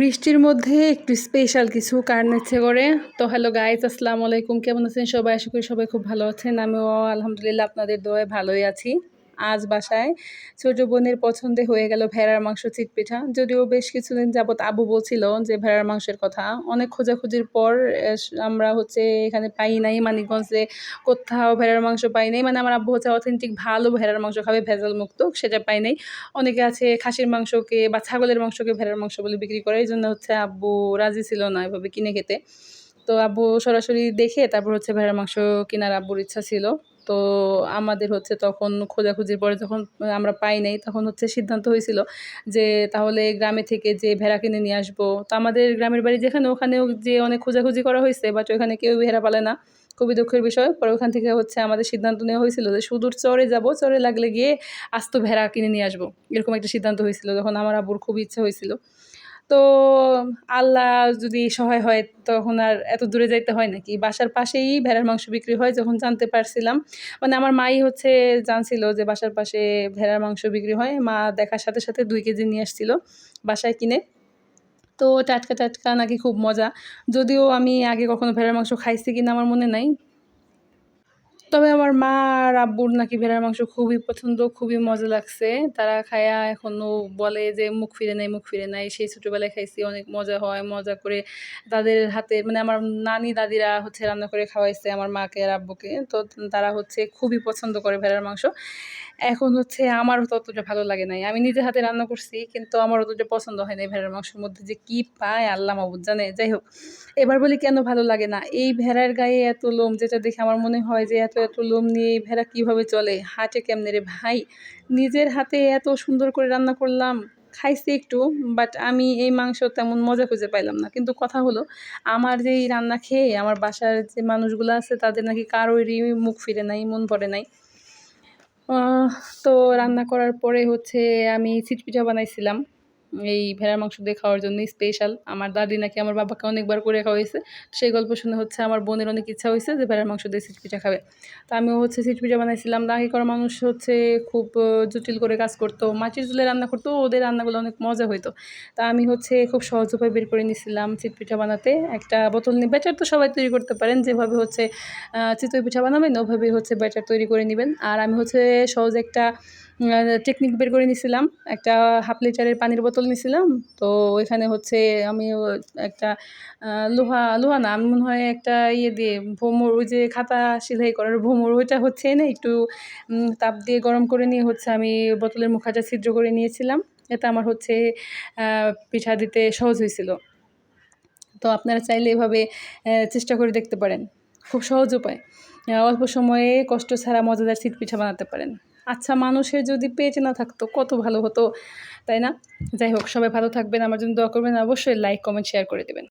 বৃষ্টির মধ্যে একটু স্পেশাল কিছু কারণ ইচ্ছে করে। তো হ্যালো গাইজ আসসালামু আলাইকুম। কেমন আছেন সবাই? আশা করি সবাই খুব ভালো আছেন। আমিও আলহামদুলিল্লাহ আপনাদের দোয়ায় ভালোই আছি। আজ বাসায়। ছোট বোনের পছন্দে হয়ে গেল ভেড়ার মাংস চিটপিঠা। যদিও বেশ কিছুদিন যাবত আবু বলছিল যে ভেড়ার মাংসের কথা। অনেক খোঁজাখুঁজির পর আমরা হচ্ছে এখানে পাই নাই মানিকগঞ্জে। কোথাও ভেড়ার মাংস পাই নাই। মানে আমার আব্বু হচ্ছে অথেন্টিক ভালো ভেড়ার মাংস খাবে ভেজাল মুক্ত সেটা পাই নাই। অনেকে আছে খাসির মাংসকে বা ছাগলের মাংসকে ভেড়ার মাংস বলে বিক্রি করে। এই জন্য হচ্ছে আব্বু রাজি ছিল না এভাবে কিনে খেতে। তো আব্বু সরাসরি দেখে তারপর হচ্ছে ভেড়ার মাংস কেনার আব্বুর ইচ্ছা ছিল। তো আমাদের হচ্ছে তখন খোঁজাখুঁজির পরে যখন আমরা পাই নাই, তখন হচ্ছে সিদ্ধান্ত হয়েছিল যে তাহলে গ্রামে থেকে যে ভেড়া কিনে নিয়ে আসব। তো আমাদের গ্রামের বাড়ি যেখানে, ওখানেও যে অনেক খোঁজাখুঁজি করা হয়েছে বাট ওখানে কেউ ভেড়া পালে না। খুবই দুঃখের বিষয়। পরে ওখান থেকে হচ্ছে আমাদের সিদ্ধান্ত নেওয়া হয়েছিল যে সুদূর চরে যাব, চরে লাগলে গিয়ে আস্ত ভেড়া কিনে নিয়ে আসব, এরকম একটা সিদ্ধান্ত হয়েছিল। যখন আমার আব্বুর খুব ইচ্ছা হয়েছিল। তো আল্লাহ যদি সহায় হয়, তখন আর এত দূরে যাইতে হয় নাকি? বাসার পাশেই ভেড়ার মাংস বিক্রি হয়, যখন জানতে পারছিলাম। মানে আমার মাই হচ্ছে জানছিল যে বাসার পাশে ভেড়ার মাংস বিক্রি হয়। মা দেখার সাথে সাথে দুই কেজি নিয়ে আসছিল বাসায় কিনে। তো টাটকা টাটকা নাকি খুব মজা। যদিও আমি আগে কখনো ভেড়ার মাংস খাইছি কিনা আমার মনে নাই। তবে আমার মা আর আব্বুর নাকি ভেড়ার মাংস খুবই পছন্দ, খুবই মজা লাগছে। তারা খায়া এখনও বলে যে, মুখ ফিরে নাই, মুখ ফিরে নাই। সেই ছোটোবেলায় খাইছি, অনেক মজা হয়, মজা করে তাদের হাতে মানে আমার নানি দাদিরা হচ্ছে রান্না করে খাওয়াইছে আমার মাকে আর আব্বুকে। তো তারা হচ্ছে খুবই পছন্দ করে ভেড়ার মাংস। এখন হচ্ছে আমারও ততটা ভালো লাগে নাই। আমি নিজে হাতে রান্না করছি, কিন্তু আমার অতটা পছন্দ হয় নাই ভেড়ার মাংসের মধ্যে যে কি পায়, আল্লাহ মাবুদ জানে। যাই হোক, এবার বলি কেন ভালো লাগে না? এই ভেড়ার গায়ে এত লোম, যেটা দেখে আমার মনে হয় যে এত এত লোম নিয়ে এই ভেড়া কীভাবে চলে? হাটে কেমনে রে ভাই? নিজের হাতে এত সুন্দর করে রান্না করলাম। খাইছি একটু বাট আমি এই মাংস তেমন মজা খুঁজে পাইলাম না। কিন্তু কথা হলো, আমার যে এই রান্না খেয়ে আমার বাসার যে মানুষগুলো আছে, তাদের নাকি কারোরই মুখ ফিরে নাই, মন পড়ে নাই। তো রান্না করার পরে হচ্ছে আমি চিটপিঠা বানাইছিলাম। এই ভেড়ার মাংস দিয়ে খাওয়ার জন্য স্পেশাল আমার দাদি নাকি আমার বাবাকে অনেকবার করে খাওয়াইছে। সেই গল্প শুনে হচ্ছে আমার বোনের অনেক ইচ্ছা হয়েছে যে ভেড়ার মাংস দিয়ে চিটপিঠা খাবে। তো আমিও হচ্ছে চিটপিঠা বানাইছিলাম। দাহি করা মানুষ হচ্ছে খুব জটিল করে কাজ করতো। মাটির চুলে রান্না করতো, ওদের রান্নাগুলো অনেক মজা হইতো। তা আমি হচ্ছে খুব সহজ উপায় বের করে নিয়েছিলাম চিটপিঠা বানাতে। একটা বোতল নিয়ে ব্যাটার তো সবাই তৈরি করতে পারেন। যেভাবে হচ্ছে চিতই পিঠা বানাবেন, ওভাবেই হচ্ছে ব্যাটার তৈরি করে নেবেন। আর আমি হচ্ছে সহজ একটা টেকনিক বের করে নিয়েছিলাম একটা হাফ লিটারের পানির বোতল নিয়েছিলাম তো ওইখানে হচ্ছে আমি একটা লোহা লোহা না, আমি মনে হয় একটা ইয়ে দিয়ে ভোমর, ওই যে খাতা সেলাই করার ভোমর, ওইটা হচ্ছে না, একটু তাপ দিয়ে গরম করে নিয়ে হচ্ছে আমি বোতলের মুখাটা ছিদ্র করে নিয়েছিলাম। এটা আমার হচ্ছে পিঠা দিতে সহজ হয়েছিল। তো আপনারা চাইলে এভাবে চেষ্টা করে দেখতে পারেন। খুব সহজ উপায়। অল্প সময়ে কষ্ট ছাড়া মজাদার শীত পিঠা বানাতে পারেন। আচ্ছা মানুষের যদি পেট না থাকতো কত ভালো হতো, তাই না? যাই হোক, সবাই ভালো থাকবেন, আমার জন্য দোয়া করবেন অবশ্যই লাইক কমেন্ট শেয়ার করে দেবেন।